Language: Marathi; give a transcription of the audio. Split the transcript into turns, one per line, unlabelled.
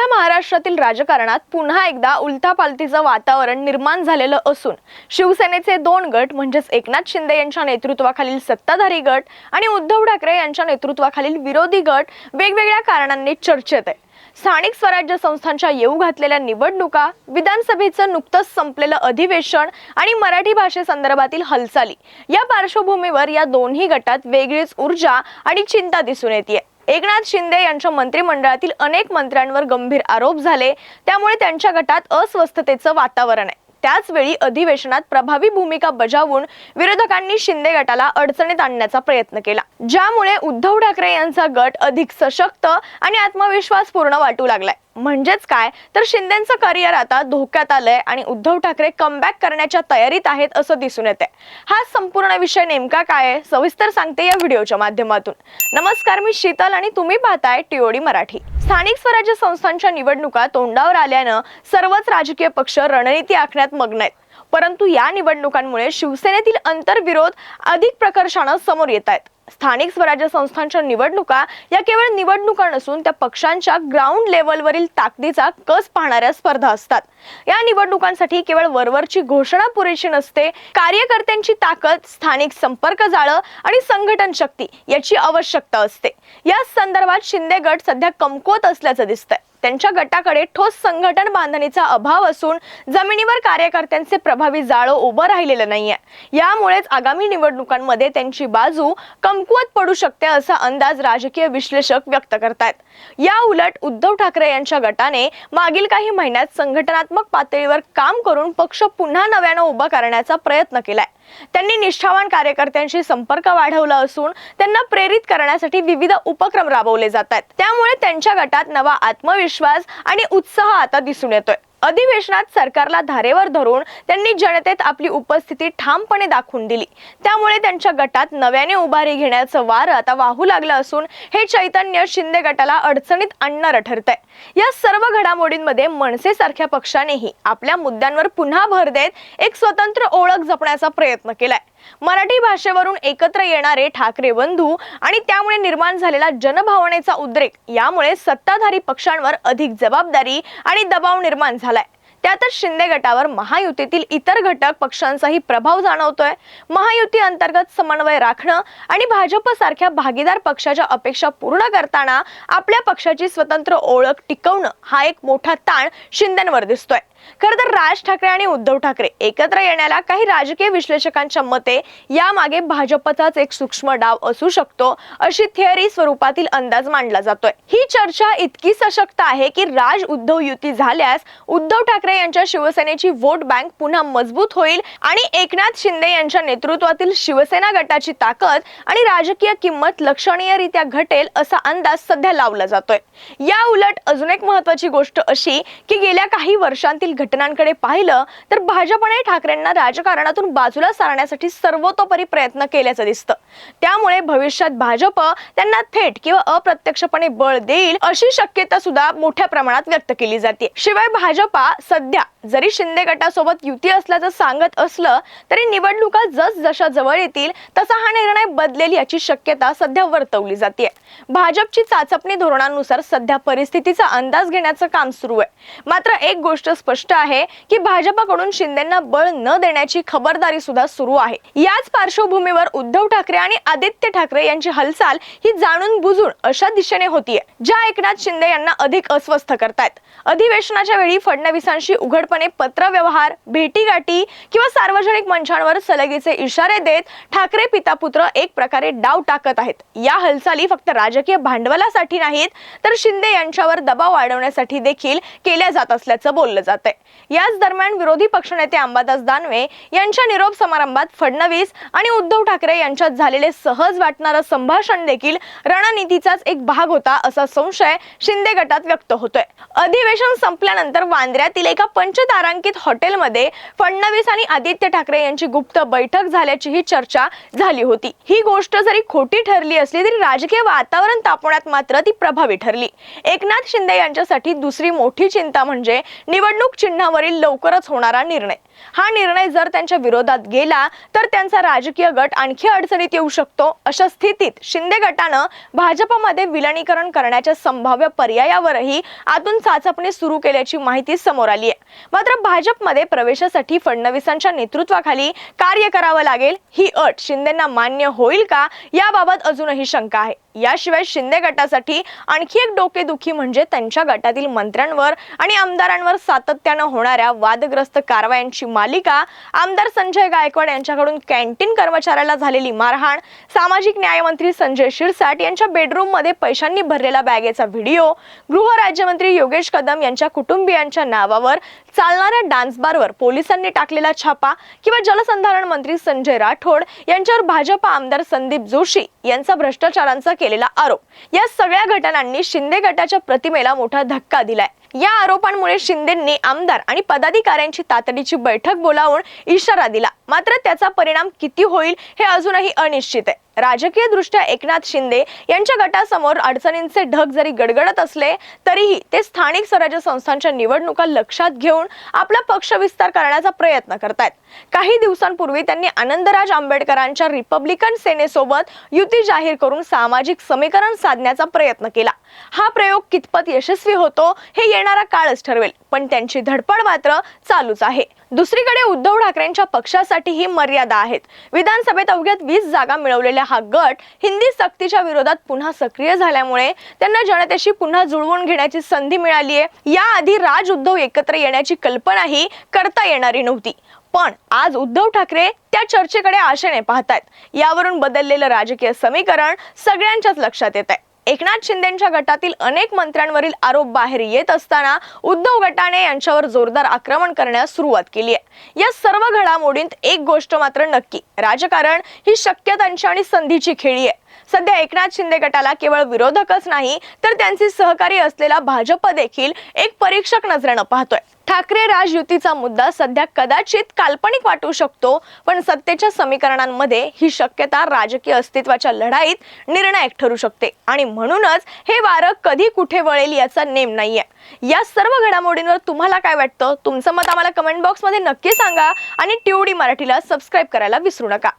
सध्या महाराष्ट्रातील राजकारणात पुन्हा एकदा उलथापालथीचं वातावरण निर्माण झालेलं असून शिवसेनेचे दोन गट म्हणजेच एकनाथ शिंदे यांच्या नेतृत्वाखालील सत्ताधारी गट आणि उद्धव ठाकरे यांच्या नेतृत्वाखालील विरोधी गट वेगवेगळ्या कारणांनी चर्चेत आहे स्थानिक स्वराज्य संस्थांच्या येऊ घातलेल्या निवडणुका विधानसभेचं नुकतंच संपलेलं अधिवेशन आणि मराठी भाषेसंदर्भातील हालचाली या पार्श्वभूमीवर या दोन्ही गटात वेगळीच ऊर्जा आणि चिंता दिसून येते एकनाथ शिंदे यांच्या मंत्रिमंडळातील अनेक मंत्र्यांवर गंभीर आरोप झाले. त्यामुळे त्यांच्या गटात अस्वस्थतेचं वातावरण आहे. त्याच वेळी अधिवेशनात प्रभावी भूमिका बजावून विरोधकांनी शिंदे गटाला अडचणीत आणण्याचा प्रयत्न केला. ज्यामुळे उद्धव ठाकरे यांचा गट अधिक सशक्त आणि आत्मविश्वास पूर्ण वाटू लागलाय. म्हणजेच काय? तर शिंदेचं करिअर आता धोक्यात आलंय आणि उद्धव ठाकरे कमबॅक करण्याच्या तयारीत आहेत असं दिसून येते हा संपूर्ण विषय नेमका काय आहे? सविस्तर सांगते या व्हिडिओच्या माध्यमातून. नमस्कार मी शीतल आणि तुम्ही पाहताय टिओडी मराठी. स्थानिक स्वराज्य संस्थांच्या निवडणुका तोंडावर आल्यानं सर्वच राजकीय पक्ष रणनीती आखण्यात मग्न आहेत. परंतु या निवडणुकांमुळे शिवसेनेतील अंतर्विरोध अधिक प्रकर्षानं समोर येत आहेत. स्थानिक स्वराज्य संस्थांच्या निवडणुका या केवळ निवडणुका नसून त्या पक्षांच्या ग्राउंड लेवलवरील ताकदीचा कस पाहणाऱ्या स्पर्धा असतात. या निवडणुकांसाठी केवळ वरवरची घोषणा पुरेशी नसते कार्यकर्त्यांची ताकद स्थानिक संपर्क जाळं आणि संघटन शक्ती याची आवश्यकता असते. या संदर्भात शिंदे गट सध्या कमकुवत असल्याचं दिसतंय. त्यांच्या गटाकडे ठोस संघटन बांधणीचा अभाव असून जमिनीवर कार्यकर्त्यांचे प्रभावी जाळं उभं राहिलेलं नाहीये. यामुळेच आगामी निवडणुकांमध्ये त्यांची बाजू कमकुवत पडू शकते असा अंदाज राजकीय विश्लेषक व्यक्त करतायत. या उलट उद्धव ठाकरे यांच्या गटाने मागील काही महिन्यात संघटनात्मक पातळीवर काम करून पक्ष पुन्हा नव्यानं उभा करण्याचा प्रयत्न केलाय. त्यांनी निष्ठावान कार्यकर्त्यांशी संपर्क वाढवला असून त्यांना प्रेरित करण्यासाठी विविध उपक्रम राबवले जात आहेत त्यामुळे त्यांच्या गटात नवा आत्मविश्वास आणि उत्साह आता दिसून येतोय. अधिवेशनात सरकारला धारेवर धरून त्यांनी जनतेत आपली उपस्थिती ठामपणे दाखवून दिली. त्यामुळे त्यांच्या गटात नव्याने उभारी घेण्याचं वार आता वाहू लागलं असून हे चैतन्य शिंदे गटाला अडचणीत आणणारं ठरतंय. या सर्व घडामोडींमध्ये मनसे सारख्या पक्षानेही आपल्या मुद्द्यांवर पुन्हा भर देत एक स्वतंत्र ओळख जपण्याचा प्रयत्न केलाय. मराठी भाषेवरून एकत्र येणारे ठाकरे बंधू आणि त्यामुळे निर्माण झालेला जनभावनेचा उद्रेक यामुळे सत्ताधारी पक्षांवर अधिक जबाबदारी आणि दबाव निर्माण झालाय. त्यातच शिंदे गटावर महायुतीतील इतर घटक पक्षांचाही प्रभाव जाणवतोय. महायुती अंतर्गत समन्वय राखणं आणि भाजप सारख्या भागीदार पक्षाच्या अपेक्षा पूर्ण करताना आपल्या पक्षाची स्वतंत्र ओळख टिकवणं हा एक मोठा ताण शिंदेवर दिसतोय. खर तर राज ठाकरे आणि उद्धव ठाकरे एकत्र येण्याला काही राजकीय विश्लेषकांच्या मते यामागे भाजपचाच एक सूक्ष्म डाव असू शकतो अशी थिअरी स्वरूपातील अंदाज मांडला जातोय. ही चर्चा इतकी सशक्त आहे की राज उद्धव युती झाल्यास उद्धव ठाकरे यांच्या शिवसेनेची वोट बँक पुन्हा मजबूत होईल आणि एकनाथ शिंदे यांच्या नेतृत्वातील शिवसेना गटाची ताकद आणि राजकीय किंमत लक्षणीयरित्या घटेल असा अंदाज सध्या लावला जातोय. या उलट अजून एक महत्वाची गोष्ट अशी की गेल्या काही वर्षांतील घटनांकडे पाहिलं तर भाजपने ठाकरेंना राजकारणातून बाजूला सारण्यासाठी सर्वतोपरी प्रयत्न केल्याचं दिसतं. त्यामुळे भविष्यात भाजप त्यांना थेट किंवा अप्रत्यक्षपणे बळ देईल अशी शक्यता सुद्धा मोठ्या प्रमाणात व्यक्त केली जाते. शिवाय भाजपा सध्या जरी शिंदे गटासोबत युती असल्याचं सांगत असलं तरी निवडणुका जस जशा जवळ येतील तसा हा निर्णय बदलेल याची शक्यता सध्या वर्तवली जाते. भाजपची चाचपणी धोरणानुसार सध्या परिस्थितीचा अंदाज घेण्याचं काम सुरू आहे. मात्र एक गोष्ट स्पष्ट आहे की भाजपकडून शिंदेना बळ न देण्याची खबरदारी सुद्धा सुरू आहे. याच पार्श्वभूमीवर उद्धव ठाकरे आणि आदित्य ठाकरे यांची हालचाल ही जाणून बुजून अशा दिशेने होतीये ज्या एकनाथ शिंदे यांना अधिक अस्वस्थ करतायत. अधिवेशनाच्या वेळी फडणवीसांशी उघडपणे पत्रव्यवहार भेटीगाठी किंवा सार्वजनिक मंचांवर सलगीचे इशारे देत ठाकरे पिता पुत्र एक प्रकारे डाव टाकत आहेत. या हालचाली फक्त राजकीय भांडवलासाठी नाहीत तर शिंदे यांच्यावर दबाव वाढवण्यासाठी देखील केल्या जात असल्याचं बोललं जात होते याच दरम्यान विरोधी पक्षनेते अंबादास दानवे यांच्या निरोप समारंभात फडणवीस आणि उद्धव ठाकरे यांच्यात झालेले सहज वाटणारं संभाषण देखील रणनीतीचाच एक भाग होता असा संशय शिंदे गटात व्यक्त होतोय. अधिवेशन संपल्यानंतर वांद्र्यातील एका पंचतारांकित हॉटेलमध्ये फडणवीस आणि आदित्य ठाकरे यांची गुप्त बैठक झाल्याचीही चर्चा झाली होती. ही गोष्ट जरी खोटी ठरली असली तरी राजकीय वातावरण तापवण्यात मात्र ती प्रभावी ठरली. एकनाथ शिंदे यांच्यासाठी दुसरी मोठी चिंता म्हणजे निवडणूक चिन्हावरील लवकरच होणारा निर्णय. हा निर्णय जर त्यांच्या विरोधात गेला तर त्यांचा राजकीय गट आणखी अडचणीत येऊ शकतो अशा स्थितीत शिंदे गटानं भाजपमध्ये विलनीकरण करण्याच्या संभाव्य पर्यायावरही आतून चाचपणी सुरू केल्याची माहिती समोर आली आहे. मात्र भाजपमध्ये प्रवेशासाठी फडणवीसांच्या नेतृत्वाखाली कार्य करावं लागेल ही अट शिंदेना मान्य होईल का याबाबत अजूनही शंका आहे. याशिवाय शिंदे गटासाठी आणखी एक डोकेदुखी म्हणजे त्यांच्या गटातील मंत्र्यांवर आणि आमदारांवर सातत्यानं होणाऱ्या वादग्रस्त कारवायांची मालिका आमदार संजय गायकवाड यांच्याकडून कॅन्टीन कर्मचाऱ्याला झालेली मारहाण सामाजिक न्यायमंत्री संजय शिरसाट यांच्या बेडरूममध्ये पैशांनी भरलेला बॅगेचा व्हिडिओ गृहराज्यमंत्री योगेश कदम यांच्या कुटुंबियांच्या नावावर चालणाऱ्या डान्स बारवर पोलिसांनी टाकलेला छापा किंवा जलसंधारण मंत्री संजय राठोड यांच्यावर भाजप आमदार संदीप जोशी यांचा भ्रष्टाचारांचा केलेला आरोप. या सगळ्या घटनांनी शिंदे गटाच्या प्रतिमेला मोठा धक्का दिलाय. या आरोपांमुळे शिंदेंनी आमदार आणि पदाधिकाऱ्यांची तातडीची बैठक बोलावून इशारा दिला. मात्र त्याचा परिणाम किती होईल हे अजूनही अनिश्चित आहे. राजकीय दृष्ट्या एकनाथ शिंदे यांच्या गटासमोर अडचणींचे ढग जरी गडगडत असले तरीही ते स्थानिक स्वराज्य संस्थांच्या निवडणुका लक्षात घेऊन आपला पक्ष विस्तार करण्याचा प्रयत्न करतायत. काही दिवसांपूर्वी त्यांनी आनंदराज आंबेडकरांच्या रिपब्लिकन सेनेसोबत युती जाहीर करून सामाजिक समीकरण साधण्याचा प्रयत्न केला. हा प्रयोग कितपत यशस्वी होतो हे येणारा काळच ठरवेल पण त्यांची धडपड मात्र चालूच आहे. दुसरीकडे उद्धव ठाकरेंच्या पक्षासाठी ही मर्यादा आहेत. विधानसभेत अवघ्यात वीस जागा मिळवलेला हा गट हिंदी सक्तीच्या विरोधात पुन्हा सक्रिय झाल्यामुळे त्यांना जनतेशी पुन्हा जुळवून घेण्याची संधी मिळाली आहे याआधी राज उद्धव एकत्र येण्याची कल्पनाही करता येणारी नव्हती. पण आज उद्धव ठाकरे त्या चर्चेकडे आशेने पाहतायत. यावरून बदललेलं राजकीय समीकरण सगळ्यांच्याच लक्षात येत आहे एकनाथ शिंदेच्या गटातील अनेक मंत्र्यांवरील आरोप बाहेर येत असताना उद्धव गटाने यांच्यावर जोरदार आक्रमण करण्यास सुरुवात केली आहे. या सर्व घडामोडींत एक गोष्ट मात्र नक्की. राजकारण ही शक्यतांची आणि संधीची खेळी आहे. सध्या एकनाथ शिंदे गटाला केवळ विरोधकच नाही तर त्यांचे सहकारी असलेला भाजप देखील एक परीक्षक नजरेनं पाहतोय. ठाकरे राज युतीचा मुद्दा सध्या कदाचित काल्पनिक वाटू शकतो पण सत्तेच्या समीकरणांमध्ये ही शक्यता राजकीय अस्तित्वाच्या लढाईत निर्णायक ठरू शकते. आणि म्हणूनच हे वारं कधी कुठे वळेल याचा नेम नाहीये. या सर्व घडामोडींवर तुम्हाला काय वाटतं? तुमचं मत आम्हाला कमेंट बॉक्समध्ये नक्की सांगा आणि टीओडी मराठीला सबस्क्राईब करायला विसरू नका.